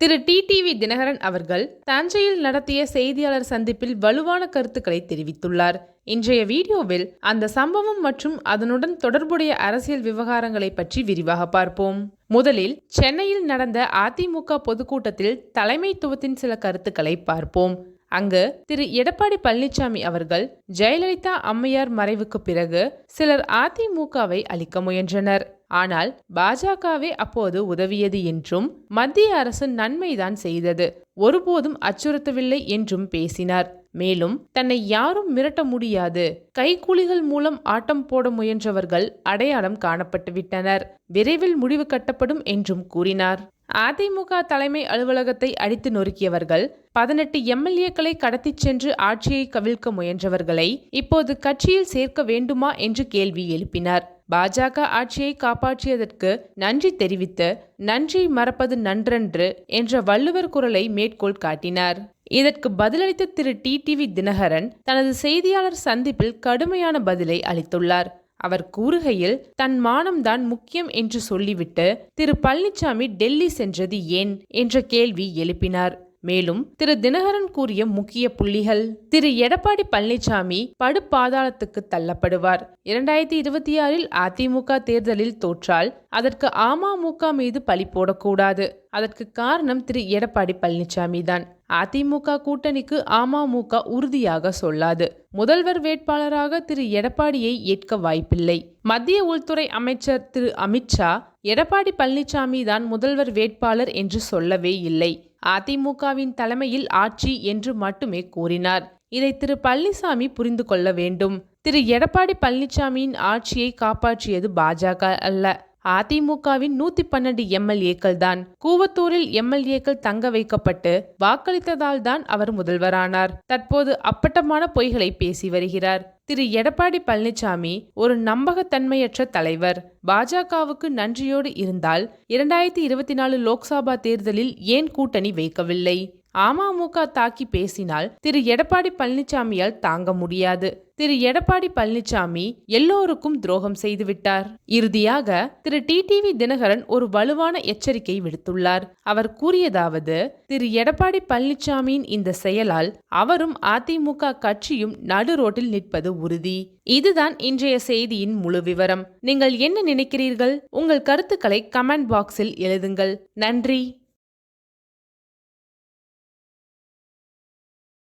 திரு TTV Dinakaran அவர்கள் தஞ்சையில் நடத்திய செய்தியாளர் சந்திப்பில் வலுவான கருத்துக்களை தெரிவித்துள்ளார். இன்றைய வீடியோவில் அந்த சம்பவம் மற்றும் அதனுடன் தொடர்புடைய அரசியல் விவகாரங்களை பற்றி விரிவாக பார்ப்போம். முதலில் சென்னையில் நடந்த அதிமுக பொதுக்கூட்டத்தில் தலைமைத்துவத்தின் சில கருத்துக்களை பார்ப்போம். அங்கு திரு எடப்பாடி பழனிசாமி அவர்கள் ஜெயலலிதா அம்மையார் மறைவுக்கு பிறகு சிலர் அதிமுகவை அளிக்க முயன்றனர். ஆனால் பாஜகவே அப்போது உதவியது என்றும் மத்திய அரசு நன்மைதான் செய்தது. ஒருபோதும் அச்சுறுத்தவில்லை என்றும் பேசினார். மேலும் தன்னை யாரும் மிரட்ட முடியாது. கைக்கூலிகள் மூலம் ஆட்டம் போட முயன்றவர்கள் அடையாளம் காணப்பட்டு விட்டனர். விரைவில் முடிவு கட்டப்படும் என்றும் கூறினார். அதிமுக தலைமை அலுவலகத்தை அடித்து நொறுக்கியவர்கள் பதினெட்டு எம்எல்ஏக்களை கடத்திச் சென்று ஆட்சியை கவிழ்க்க முயன்றவர்களை இப்போது கட்சியில் சேர்க்க வேண்டுமா என்று கேள்வி எழுப்பினார். பாஜக ஆட்சியை காப்பாற்றியதற்கு நன்றி தெரிவித்து நன்றி மறப்பது நன்றன்று என்ற வள்ளுவர் குரலை மேற்கோள் காட்டினார். இதற்கு பதிலளித்த திரு. டிடிவி தினகரன் தனது செய்தியாளர் சந்திப்பில் கடுமையான பதிலை அளித்துள்ளார். அவர் கூறுகையில் தன் மானம்தான் முக்கியம் என்று சொல்லிவிட்டு திரு. பழனிசாமி டெல்லி சென்றது ஏன்? என்ற கேள்வி எழுப்பினார். மேலும் திரு தினகரன் கூறிய முக்கிய புள்ளிகள். திரு எடப்பாடி பழனிசாமி படுபாதாளத்துக்கு தள்ளப்படுவார். இரண்டாயிரத்தி இருபத்தி ஆறில் அதிமுக தேர்தலில் தோற்றால் அதற்கு அமமுக மீது பழி போடக்கூடாது. அதற்கு காரணம் திரு எடப்பாடி பழனிசாமி தான். அதிமுக கூட்டணிக்கு அமமுக உறுதியாக சொல்லாது. முதல்வர் வேட்பாளராக திரு எடப்பாடியை ஏற்க வாய்ப்பில்லை. மத்திய உள்துறை அமைச்சர் திரு அமித்ஷா எடப்பாடி பழனிசாமி தான் முதல்வர் வேட்பாளர் என்று சொல்லவே இல்லை. அதிமுகவின் தலைமையில் ஆட்சி என்று மட்டுமே கூறினார். இதை திரு பழனிசாமி புரிந்து கொள்ள வேண்டும். திரு எடப்பாடி பழனிசாமியின் ஆட்சியை காப்பாற்றியது பாஜக அல்ல. அதிமுகவின் நூத்தி பன்னெண்டு எம்எல்ஏக்கள் தான். கூவத்தூரில் எம்எல்ஏக்கள் தங்க வைக்கப்பட்டு வாக்களித்ததால் தான் அவர் முதல்வரானார். தற்போது அப்பட்டமான பொய்களை பேசி வருகிறார். திரு எடப்பாடி பழனிசாமி ஒரு நம்பகத்தன்மையற்ற தலைவர். பாஜகவுக்கு நன்றியோடு இருந்தால் இரண்டாயிரத்தி இருபத்தி நாலு லோக்சபா தேர்தலில் ஏன் கூட்டணி வைக்கவில்லை? அமமுக தாக்கி பேசினால் திரு. எடப்பாடி பழனிசாமியால் தாங்க முடியாது. திரு. எடப்பாடி பழனிசாமி எல்லோருக்கும் துரோகம் செய்துவிட்டார். இறுதியாக திரு. டிடிவி தினகரன் ஒரு வலுவான எச்சரிக்கை விடுத்துள்ளார். அவர் கூறியதாவது திரு. எடப்பாடி பழனிசாமியின் இந்த செயலால் அவரும் அதிமுக கட்சியும் நடு ரோட்டில் நிற்பது உறுதி. இதுதான் இன்றைய செய்தியின் முழு விவரம். நீங்கள் என்ன நினைக்கிறீர்கள்? உங்கள் கருத்துக்களை கமெண்ட் பாக்ஸில் எழுதுங்கள். நன்றி.